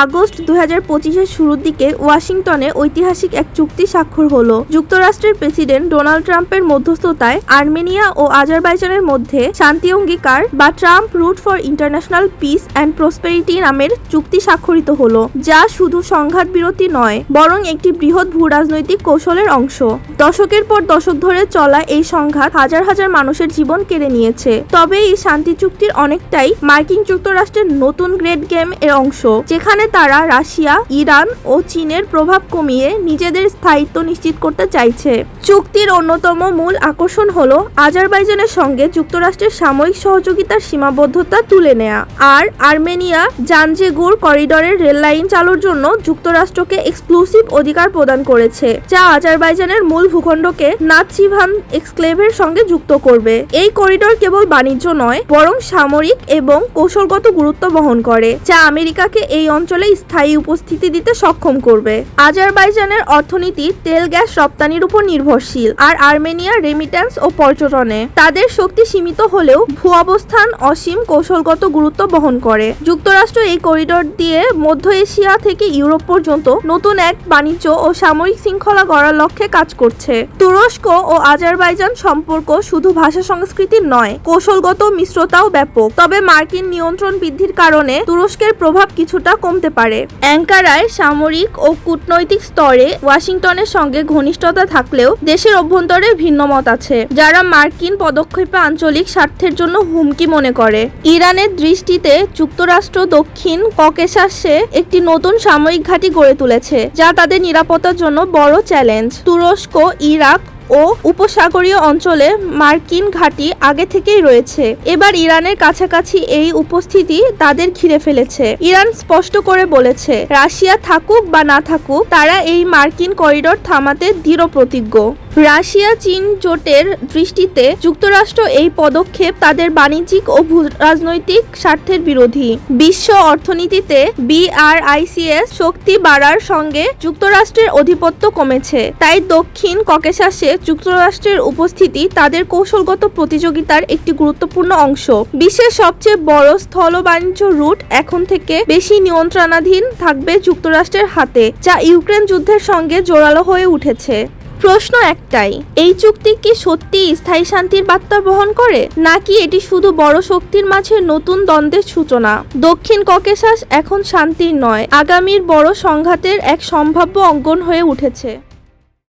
August দু হাজার শুরুর দিকে ওয়াশিংটনে ঐতিহাসিক এক চুক্তি স্বাক্ষর হল। যুক্তরাষ্ট্রের প্রেসিডেন্ট ডোনাল্ড ট্রাম্পের মধ্যস্থতায় আর্মেনিয়া ও আজারবাইজানের মধ্যে শান্তি অঙ্গীকার বা Trump route for international peace and prosperity নামের চুক্তি স্বাক্ষরিত হল, যা শুধু সংঘাত বিরতি নয়, বরং একটি বৃহৎ ভূরাজনৈতিক কৌশলের অংশ। দশকের পর দশক ধরে চলা এই সংঘাত হাজার হাজার মানুষের জীবন কেড়ে নিয়েছে। তবে এই শান্তি চুক্তির অনেকটাই মার্কিন যুক্তরাষ্ট্রের নতুন গ্রেট গেম এর অংশ, যেখানে তারা রাশিয়া, ইরান ও চীনের প্রভাব কমিয়ে নিজেদের স্থায়িত্ব নিশ্চিত করতে চাইছে। চুক্তির অন্যতম মূল আকর্ষণ হল আজারবাইজানের সঙ্গে যুক্তরাষ্ট্রের সামরিক সহযোগিতার সীমাবদ্ধতা তুলে নেয়া। আর আর্মেনিয়া জানজেগুর করিডোরের রেল লাইন চালুর জন্য যুক্তরাষ্ট্রকে এক্সক্লুসিভ অধিকার প্রদান করেছে, যা আজারবাইজানের মূল ভূখণ্ডকে নাচিভান এক্সক্লেভের সঙ্গে যুক্ত করবে। এই করিডোর কেবল বাণিজ্য নয়, বরং সামরিক এবং কৌশলগত গুরুত্ব বহন করে, যা আমেরিকাকে এই অঞ্চলে স্থায়ী উপস্থিতি দিতে সক্ষম করবে। আজারবাইজানের অর্থনীতি তেল, গ্যাস রপ্তানির উপর নির্ভরশীল আর আর্মেনিয়া রেমিট্যান্স ও পর্যটনে তাদের শক্তি সীমিত হলেও ভূ অবস্থান অসীম কৌশলগত গুরুত্ব বহন করে। যুক্তরাষ্ট্র এই করিডোর দিয়ে মধ্য এশিয়া থেকে ইউরোপ পর্যন্ত নতুন এক বাণিজ্য ও সামরিক শৃঙ্খলা গড়ার লক্ষ্যে কাজ করছে। তুরস্ক ও আজারবাইজান সম্পর্ক শুধু ভাষা সংস্কৃতির নয়, কৌশলগত মিশ্রতাও ব্যাপক। তবে মার্কিন নিয়ন্ত্রণ বৃদ্ধির কারণে তুরস্কের প্রভাব কিছুটা কমতে পারে। অ্যাঙ্কারায় সামরিক ও কূটনৈতিক স্তরে ওয়াশিংটনের সঙ্গে ঘনিষ্ঠতা থাকলেও দেশের অভ্যন্তরে ভিন্নমত আছে, যারা মার্কিন পদক্ষেপে আঞ্চলিক স্বার্থের জন্য হুমকি মনে করে। ইরানের দৃষ্টিতে যুক্তরাষ্ট্র দক্ষিণ ককেশাসে একটি নতুন সামরিক ঘাঁটি গড়ে তুলেছে, যা তাদের নিরাপত্তার জন্য বড় চ্যালেঞ্জ। তুরস্ক, ইরাক ও উপসাগরীয় অঞ্চলে মার্কিন ঘাঁটি আগে থেকেই রয়েছে। এবার ইরানের কাছাকাছি এই উপস্থিতি তাদের ঘিরে ফেলেছে। ইরান স্পষ্ট করে বলেছে, রাশিয়া থাকুক বা না থাকুক, তারা এই মার্কিন করিডোর থামাতে দৃঢ় প্রতিজ্ঞ রাশিয়া, চীন জোটের দৃষ্টিতে যুক্তরাষ্ট্র এই পদক্ষেপ তাদের বাণিজ্যিক ও রাজনৈতিক স্বার্থের বিরোধী। বিশ্ব অর্থনীতিতে বিআরআইসিএস শক্তি বাড়ার সঙ্গে যুক্তরাষ্ট্রের অধিপত্য কমেছে। তাই দক্ষিণ ককেশাসে যুক্তরাষ্ট্রের উপস্থিতি তাদের কৌশলগত প্রতিযোগিতার একটি গুরুত্বপূর্ণ অংশ। বিশ্বের সবচেয়ে বড় স্থল বাণিজ্য রুট এখন থেকে বেশি নিয়ন্ত্রণাধীন থাকবে যুক্তরাষ্ট্রের হাতে, যা ইউক্রেন যুদ্ধের সঙ্গে জোরালো হয়ে উঠেছে। প্রশ্ন একটাই, এই চুক্তি কি সত্যি স্থায়ী শান্তির বার্তা বহন করে? নাকি এটি শুধু বড় শক্তির মাঝে নতুন দ্বন্দ্বের সূচনা? দক্ষিণ ককেশাস এখন শান্তির নয়, আগামীর বড় সংঘাতের এক সম্ভাব্য অঙ্গন হয়ে উঠেছে।